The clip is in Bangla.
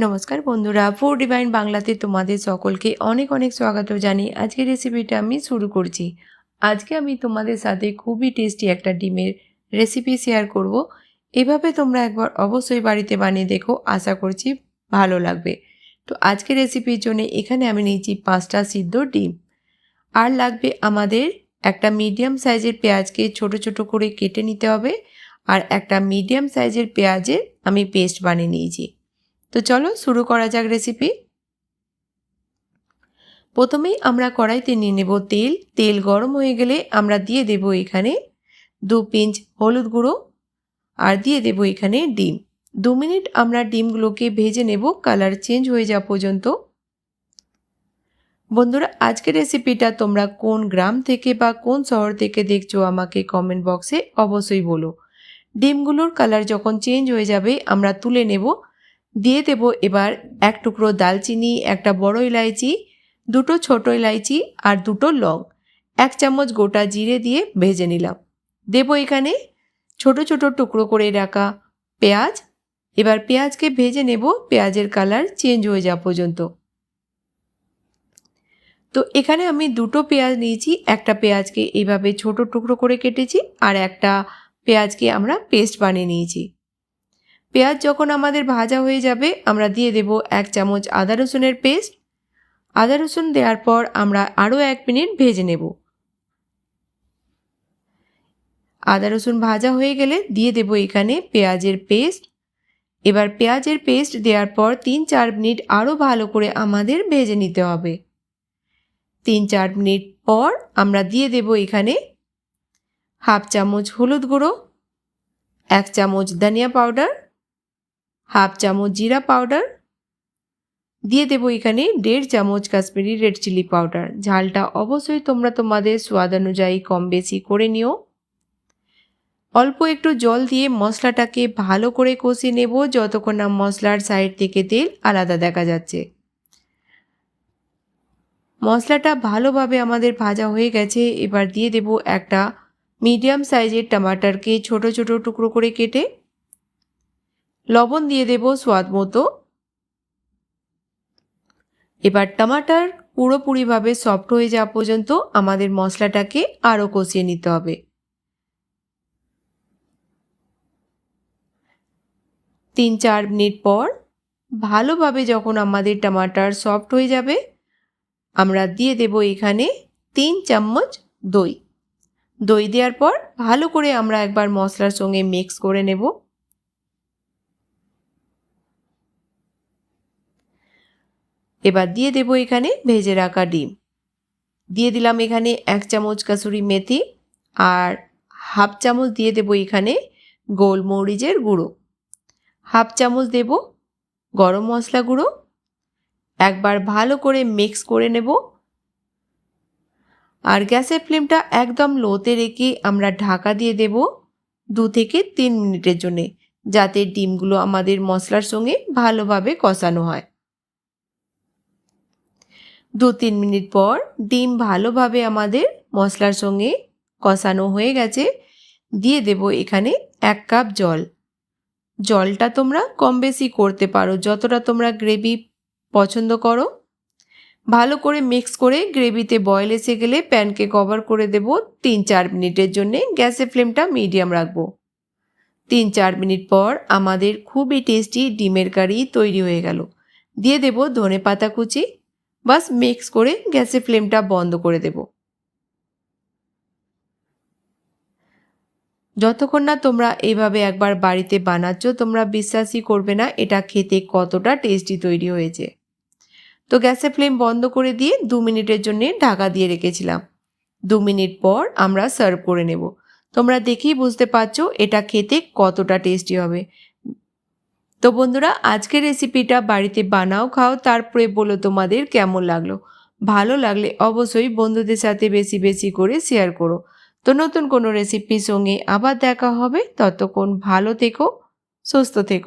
নমস্কার বন্ধুরা ফুড ডিভাইন বাংলাতে তোমাদের সকলকে অনেক অনেক স্বাগত জানি আজকের রেসিপিটা আমি শুরু করছি। আজকে আমি তোমাদের সাথে খুবই টেস্টি একটা ডিমের রেসিপি শেয়ার করব। এভাবে তোমরা একবার অবশ্যই বাড়িতে বানিয়ে দেখো, আশা করছি ভালো লাগবে। তো আজকে রেসিপির জন্য এখানে আমি নিয়েছি পাঁচটা সিদ্ধ ডিম। আর লাগবে আমাদের একটা মিডিয়াম সাইজের পেঁয়াজকে ছোট ছোট করে কেটে নিতে হবে। আর একটা মিডিয়াম সাইজের পেঁয়াজের আমি পেস্ট বানিয়ে নিয়েছি। তো চলো শুরু করা যাক রেসিপি প্রথমেই আমরা কড়াইতে নিয়ে নেব তেল। তেল গরম হয়ে গেলে আমরা দিয়ে দেব এখানে দু পিঞ্চ হলুদ গুঁড়ো আর দিয়ে দেব এখানে ডিম। দু মিনিট আমরা ডিমগুলোকে ভেজে নেব, কালার চেঞ্জ হয়ে যাওয়া পর্যন্ত। বন্ধুরা, আজকের রেসিপিটা তোমরা কোন গ্রাম থেকে বা কোন শহর থেকে দেখছ আমাকে কমেন্ট বক্সে অবশ্যই বলো। ডিমগুলোর কালার যখন চেঞ্জ হয়ে যাবে, আমরা তুলে নেব দিয়ে দেব এবার এক টুকরো দালচিনি, একটা বড় ইলাইচি, দুটো ছোট ইলাইচি আর দুটো লং। এক চামচ গোটা জিরে দিয়ে ভেজে নিলাম। দেব এখানে ছোট ছোট টুকরো করে রাখা পেঁয়াজ। এবার পেঁয়াজকে ভেজে নেব, পেঁয়াজের কালার চেঞ্জ হয়ে যাওয়া পর্যন্ত। তো এখানে আমি দুটো পেঁয়াজ নিয়েছি, একটা পেঁয়াজকে এইভাবে ছোট টুকরো করে কেটেছি আর একটা পেঁয়াজকে আমরা পেস্ট বানিয়ে নিয়েছি। পেঁয়াজ যখন আমাদের ভাজা হয়ে যাবে, আমরা দিয়ে দেব এক চামচ আদা রসুনের পেস্ট। আদা রসুন দেওয়ার পর আমরা আরও এক মিনিট ভেজে নেব। আদা রসুন ভাজা হয়ে গেলে দিয়ে দেব এখানে পেঁয়াজের পেস্ট। এবার পেঁয়াজের পেস্ট দেওয়ার পর তিন চার মিনিট আরও ভালো করে আমাদের ভেজে নিতে হবে। তিন চার মিনিট পর আমরা দিয়ে দেব এখানে হাফ চামচ হলুদ গুঁড়ো, এক চামচ ধনিয়া পাউডার হাফ চামচ জিরা পাউডার। দিয়ে দেবো এখানে দেড় চামচ কাশ্মীরি রেড চিলি পাউডার। ঝালটা অবশ্যই তোমরা তোমাদের স্বাদ অনুযায়ী কম বেশি করে নিও। অল্প একটু জল দিয়ে মশলাটাকে ভালো করে কষিয়ে নেব, যতক্ষণ না মশলার সাইড থেকে তেল আলাদা দেখা যাচ্ছে। মশলাটা ভালোভাবে আমাদের ভাজা হয়ে গেছে। এবার দিয়ে দেব একটা মিডিয়াম সাইজের টমাটারকে ছোট ছোট টুকরো করে কেটে লবণ দিয়ে দেব স্বাদ মতো। এবার টমাটার পুরোপুরিভাবে সফট হয়ে যাওয়া পর্যন্ত আমাদের মশলাটাকে আরও কষিয়ে নিতে হবে। তিন চার মিনিট পর ভালোভাবে যখন আমাদের টমাটার সফট হয়ে যাবে, আমরা দিয়ে দেব এখানে তিন চামচ দই। দই দেওয়ার পর ভালো করে আমরা একবার মশলার সঙ্গে মিক্স করে নেব। এবার দিয়ে দেব এখানে ভেজে রাখা ডিম। দিয়ে দিলাম এখানে এক চামচ কাসুরি মেথি আর হাফ চামচ দিয়ে দেব এখানে গোলমরিচের গুঁড়ো। হাফ চামচ দেব গরম মশলা গুঁড়ো। একবার ভালো করে মিক্স করে নেব। আর গ্যাসের ফ্লেমটা একদম লোতে রেখে আমরা ঢাকা দিয়ে দেব দু থেকে তিন মিনিটের জন্যে, যাতে ডিমগুলো আমাদের মশলার সঙ্গে ভালোভাবে কষানো হয়। দু তিন মিনিট পর ডিম ভালোভাবে আমাদের মশলার সঙ্গে কষানো হয়ে গেছে। দিয়ে দেব এখানে এক কাপ জল। জলটা তোমরা কম বেশি করতে পারো, যতটা তোমরা গ্রেভি পছন্দ করো। ভালো করে মিক্স করে গ্রেভিতে বয়েল এসে গেলে প্যানকে কভার করে দেব তিন চার মিনিটের জন্যে। গ্যাসের ফ্লেমটা মিডিয়াম রাখব। তিন চার মিনিট পর আমাদের খুবই টেস্টি ডিমের কারি তৈরি হয়ে গেল। দিয়ে দেব ধনে পাতা কুচি বাস মিক্স করে গ্যাসের ফ্লেমটা বন্ধ করে দেব। যতক্ষণ না তোমরা এইভাবে একবার বাড়িতে বানাচ্ছ, তোমরা বিশ্বাসই করবে না এটা খেতে কতটা টেস্টি তৈরি হয়েছে। তো গ্যাসের ফ্লেম বন্ধ করে দিয়ে দু মিনিটের জন্য ঢাকা দিয়ে রেখেছিলাম। দু মিনিট পর আমরা সার্ভ করে নেব। তোমরা দেখেই বুঝতে পারছ এটা খেতে কতটা টেস্টি হবে। তো বন্ধুরা, আজকের রেসিপিটা বাড়িতে বানাও, খাও, তারপরে বলো তোমাদের কেমন লাগল। ভালো লাগলে অবশ্যই বন্ধুদের সাথে বেশি বেশি করে শেয়ার করো। তো নতুন কোনো রেসিপির সঙ্গে আবার দেখা হবে। ততক্ষণ ভালো থেকো, সুস্থ থেকো।